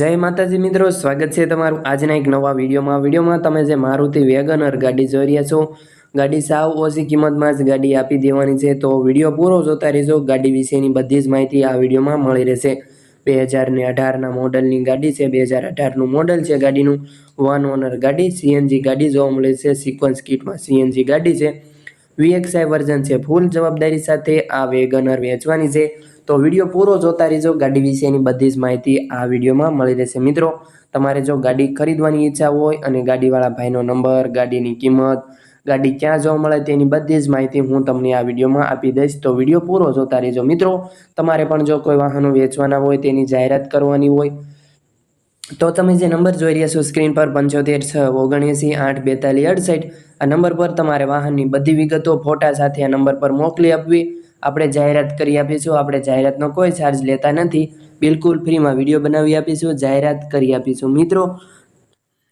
જય માતાજી મિત્રો, સ્વાગત છે તમારું આજના એક નવા વિડીયોમાં. વિડીયોમાં તમે જે મારુતિ વેગનર ગાડી જોઈ રહ્યા છો, ગાડી સાવ ઓછી કિંમતમાં જ ગાડી આપી દેવાની છે. તો વીડિયો પૂરો જોતા રહેજો, ગાડી વિશેની બધી જ માહિતી આ વિડીયોમાં મળી રહેશે. બે હજારને અઢારના મોડલની ગાડી છે, બે હજાર અઢારનું મોડલ છે ગાડીનું. વન ઓનર ગાડી સીએનજી ગાડી જોવા મળે છે સિક્વન્સ કિટમાં સીએનજી ગાડી છે. વીએક્સઆઈ વર્ઝન છે. ફૂલ જવાબદારી સાથે આ વેગનર વેચવાની છે. તો વીડિયો પૂરો જોતા રહેજો. ગાડી વિશેની બધી જ માહિતી આ વિડીયોમાં મળી રહેશે. મિત્રો, તમારે જો ગાડી ખરીદવાની ઈચ્છા હોય અને ગાડીવાળા ભાઈનો નંબર, ગાડીની કિંમત, ગાડી ક્યાં જોવા મળે તેની બધી જ માહિતી હું તમને આ વિડીયોમાં આપી દઈશ. તો વીડિયો પૂરો જોતા રહેજો. મિત્રો, તમારે પણ જો કોઈ વાહનો વેચવાના હોય તેની જાહેરાત કરવાની હોય તો તમે જે નંબર જોઈ રહ્યા છો, સ્ક્રીન પર પંચોતેર છ, ઓગણએંસી આઠ, બેતાલીસ અડસઠ, આ નંબર પર તમારે વાહનની બધી વિગતો, ફોટા સાથે આ નંબર પર મોકલી આપવી. આપણે જાહેરાત કરી આપીશું. આપણે જાહેરાતનો કોઈ ચાર્જ લેતા નથી. બિલકુલ ફ્રીમાં વીડિયો બનાવી આપીશું. જાહેરાત કરી આપીશું. મિત્રો,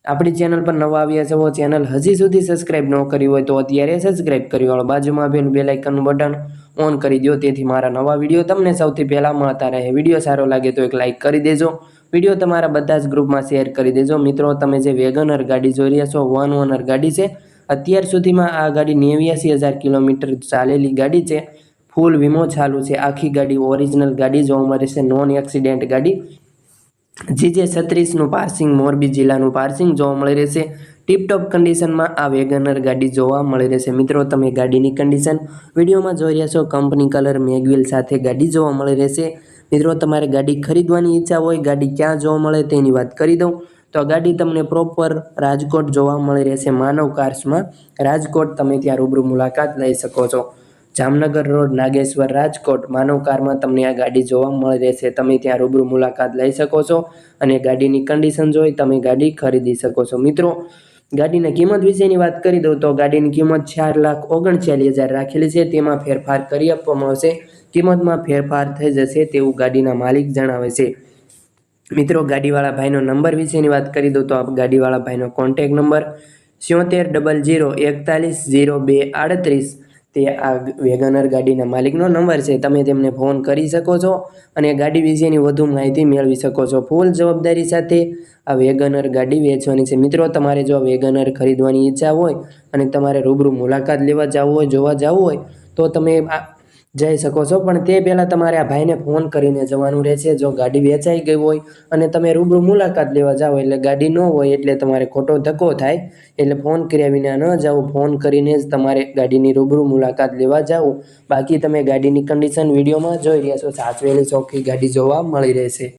આપણી ચેનલ પર નવા આવ્યા છો ચેનલ હજી સુધી સબસ્ક્રાઇબ ન કરી હોય તો અત્યારે સબસ્ક્રાઇબ કરી વાળો. બાજુમાં આવેલું બે લાઇકનનું બટન ઓન કરી દો તેથી મારા નવા વીડિયો તમને સૌથી પહેલાં મળતા રહે. વીડિયો સારો લાગે તો એક લાઇક કરી દેજો. વીડિયો તમારા બધા જ ગ્રુપમાં શેર કરી દેજો. મિત્રો, તમે જે વેગનર ગાડી જોઈ રહ્યા છો, વન ઓનર ગાડી છે, અત્યાર સુધીમાં આ ગાડી નેવ્યાસી હજાર કિલોમીટર ચાલેલી ગાડી છે. ફૂલ વીમો ચાલુ છે. આખી ગાડી ઓરિજિનલ ગાડી જોવા મળે છે, નોન એક્સિડેન્ટ ગાડી. જીજે છત્રીસનું પાર્સિંગ, મોરબી જિલ્લાનું પાર્સિંગ જોવા મળી રહેશે. ટીપટોપ કન્ડિશનમાં આ વેગનર ગાડી જોવા મળી રહેશે. મિત્રો, તમે ગાડીની કન્ડિશન વિડીયોમાં જોઈ રહ્યા છો. કંપની કલર મેગવિલ સાથે ગાડી જોવા મળી રહેશે. મિત્રો, તમારે ગાડી ખરીદવાની ઈચ્છા હોય, ગાડી ક્યાં જોવા મળે તેની વાત કરી દઉં. તો ગાડી તમને પ્રોપર રાજકોટ જોવા મળી રહેશે માનવ કાર્સમાં. રાજકોટ તમે ત્યાં રૂબરૂ મુલાકાત લઈ શકો છો. જામનગર રોડ, નાગેશ્વર રાજકોટ, માનવ કારમાં તમને આ ગાડી જોવા મળી રહેશે. તમે ત્યાં રૂબરૂ મુલાકાત લઈ શકો છો અને ગાડીની કન્ડિશન જોઈ તમે ગાડી ખરીદી શકો છો. મિત્રો, ગાડીની કિંમત વિશેની વાત કરી દઉં તો ગાડીની કિંમત ચાર લાખ ઓગણચાલીસ હજાર રાખેલી છે. તેમાં ફેરફાર કરી આપવામાં આવશે. કિંમતમાં ફેરફાર થઈ જશે તેવું ગાડીના માલિક જણાવે છે. મિત્રો, ગાડીવાળા ભાઈનો નંબર વિશેની વાત કરી દઉં તો આ ગાડીવાળા ભાઈનો કોન્ટેક નંબર સિત્તેર ડબલ જીરો એકતાલીસ જીરો બે આડત્રીસ તે આ વેગનર ગાડીના માલિકનો નંબર છે. તમે તેમને ફોન કરી શકો છો અને ગાડી વિશેની વધુ માહિતી મેળવી શકો છો. ફૂલ જવાબદારી સાથે આ વેગનર ગાડી વેચવાની છે. મિત્રો, તમારે જો વેગનર ખરીદવાની ઈચ્છા હોય અને તમારે રૂબરૂ મુલાકાત લેવા જવું હોય, જોવા જવું હોય, તો તમે જઈ શકો છો. પણ તે પહેલાં તમારે આ ભાઈને ફોન કરીને જવાનું રહેશે. જો ગાડી વેચાઈ ગઈ હોય અને તમે રૂબરૂ મુલાકાત લેવા જાઓ એટલે ગાડી ન હોય એટલે તમારે ખોટો ધક્કો થાય. એટલે ફોન કર્યા વિના ન જાઓ. ફોન કરીને જ તમારે ગાડીની રૂબરૂ મુલાકાત લેવા જાઓ. બાકી તમે ગાડીની કન્ડિશન વિડીયોમાં જોઈ રહ્યા છો. સાચવેલી ચોખ્ખી ગાડી જોવા મળી રહેશે.